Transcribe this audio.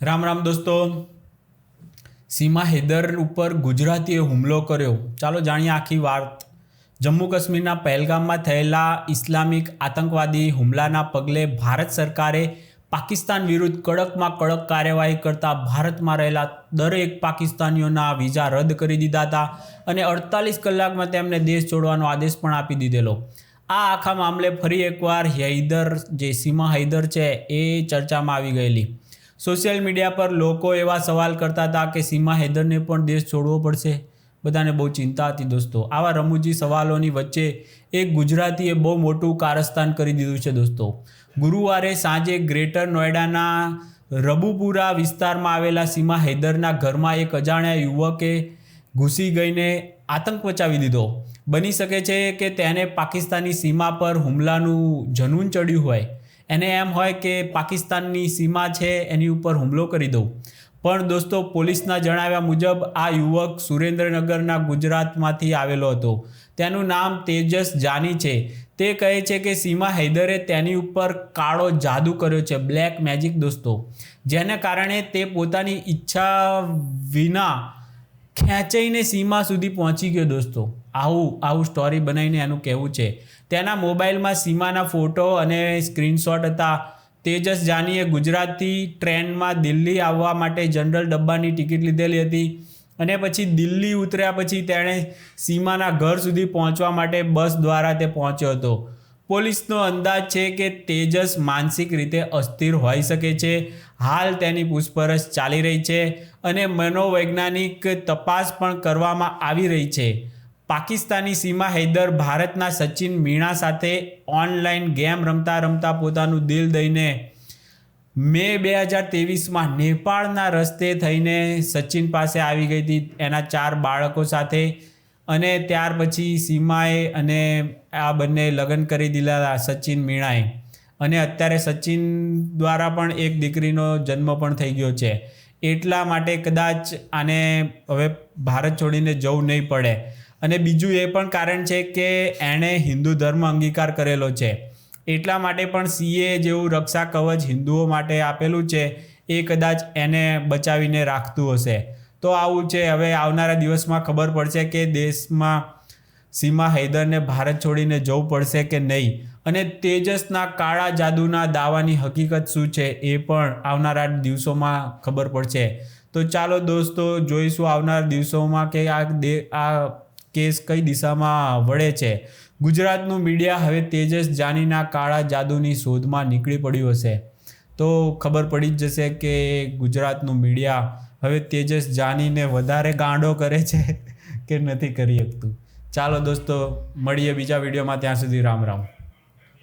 રામ રામ દોસ્તો. સીમા હૈદર ઉપર ગુજરાતીએ હુમલો કર્યો. ચાલો જાણીએ આખી વાત. જમ્મુ કાશ્મીરના પહેલગામમાં થયેલા ઇસ્લામિક આતંકવાદી હુમલાના પગલે ભારત સરકારે પાકિસ્તાન વિરુદ્ધ કડકમાં કડક કાર્યવાહી કરતા ભારતમાં રહેલા દરેક પાકિસ્તાનીઓના વિઝા રદ કરી દીધા હતા અને અડતાલીસ કલાકમાં તેમને દેશ છોડવાનો આદેશ પણ આપી દીધેલો. આ આખા મામલે ફરી એકવાર હૈદર, જે સીમા હૈદર છે, એ ચર્ચામાં આવી ગયેલી. સોશિયલ મીડિયા પર લોકો એવા સવાલ કરતા હતા કે સીમા હૈદરને પણ દેશ છોડવો પડશે? બધાને બહુ ચિંતા હતી દોસ્તો. આવા રમૂજી સવાલોની વચ્ચે એક ગુજરાતીએ બહુ મોટું કારસ્તાન કરી દીધું છે દોસ્તો. ગુરુવારે સાંજે ગ્રેટર નોએડાના રબુપુરા વિસ્તારમાં આવેલા સીમા હૈદરના ઘરમાં એક અજાણ્યા યુવકે ઘૂસી ગઈને આતંક મચાવી દીધો. બની શકે છે કે તેને પાકિસ્તાની સીમા પર હુમલાનું જનૂન ચડ્યું હોય. એને એમ હોય કે પાકિસ્તાનની સીમા છે, એની ઉપર હુમલો કરી દઉં. પણ દોસ્તો, પોલીસના જણાવ્યા મુજબ આ યુવક સુરેન્દ્રનગરના ગુજરાતમાંથી આવેલો હતો. તેનું નામ તેજસ જાની છે. તે કહે છે કે સીમા હૈદરે તેની ઉપર કાળો જાદુ કર્યો છે, બ્લેક મેજિક દોસ્તો. જેને કારણે તે પોતાની ઈચ્છા વિના ખેંચાઈને સીમા સુધી પહોંચી ગયો દોસ્તો. આવું આવું સ્ટોરી બનાવીને એનું કહેવું છે. તેના મોબાઈલમાં સીમાના ફોટો અને સ્ક્રીનશોટ હતા. તેજસ જાનીએ ગુજરાતથી ટ્રેનમાં દિલ્હી આવવા માટે જનરલ ડબ્બાની ટિકિટ લીધેલી હતી અને પછી દિલ્હી ઉતર્યા પછી તેણે સીમાના ઘર સુધી પહોંચવા માટે બસ દ્વારા તે પહોંચ્યો હતો. પોલીસનો અંદાજ છે કે તેજસ માનસિક રીતે અસ્થિર હોઈ શકે છે. હાલ તેની પૂછપરછ ચાલી રહી છે અને મનોવૈજ્ઞાનિક તપાસ પણ કરવામાં આવી રહી છે. પાકિસ્તાની સીમા હૈદર ભારતના સચિન મીણા સાથે ઓનલાઈન ગેમ રમતા રમતા પોતાનું દિલ દઈને મે બે હજાર તેવીસમાં નેપાળના રસ્તે થઈને સચિન પાસે આવી ગઈ હતી એના ચાર બાળકો સાથે અને ત્યાર પછી સીમાએ અને આ બંને લગ્ન કરી દીધા સચિન મીણાએ. અને અત્યારે સચિન દ્વારા પણ એક દીકરીનો જન્મ પણ થઈ ગયો છે. એટલા માટે કદાચ આને હવે ભારત છોડીને જવું નહીં પડે. અને બીજું એ પણ કારણ છે કે એણે હિન્દુ ધર્મ અંગીકાર કરેલો છે. એટલા માટે પણ સીએ જેવું રક્ષા કવચ હિન્દુઓ માટે આપેલું છે, એ કદાચ એને બચાવીને રાખતું હશે. તો આવું છે. હવે આવનારા દિવસમાં ખબર પડશે કે દેશમાં સીમા હૈદરને ભારત છોડીને જવું પડશે કે નહીં? અને તેજસના કાળા જાદુના દાવાની હકીકત શું છે, એ પણ આવનારા દિવસોમાં ખબર પડશે. તો ચાલો દોસ્તો, જોઈશું આવનારા દિવસોમાં કે આ દે, આ કેસ કઈ દિશામાં વળે છે? ગુજરાતનું મીડિયા હવે તેજસ જાનીના કાળા જાદુની શોધમાં નીકળી પડ્યું હશે. તો ખબર પડી જ જશે કે ગુજરાતનું મીડિયા હવે તેજસ જાનીને વધારે ગાંડો કરે છે કે નથી કરી શકતું. ચાલો દોસ્તો, મળીએ બીજા વિડીયોમાં. ત્યાં સુધી રામ રામ.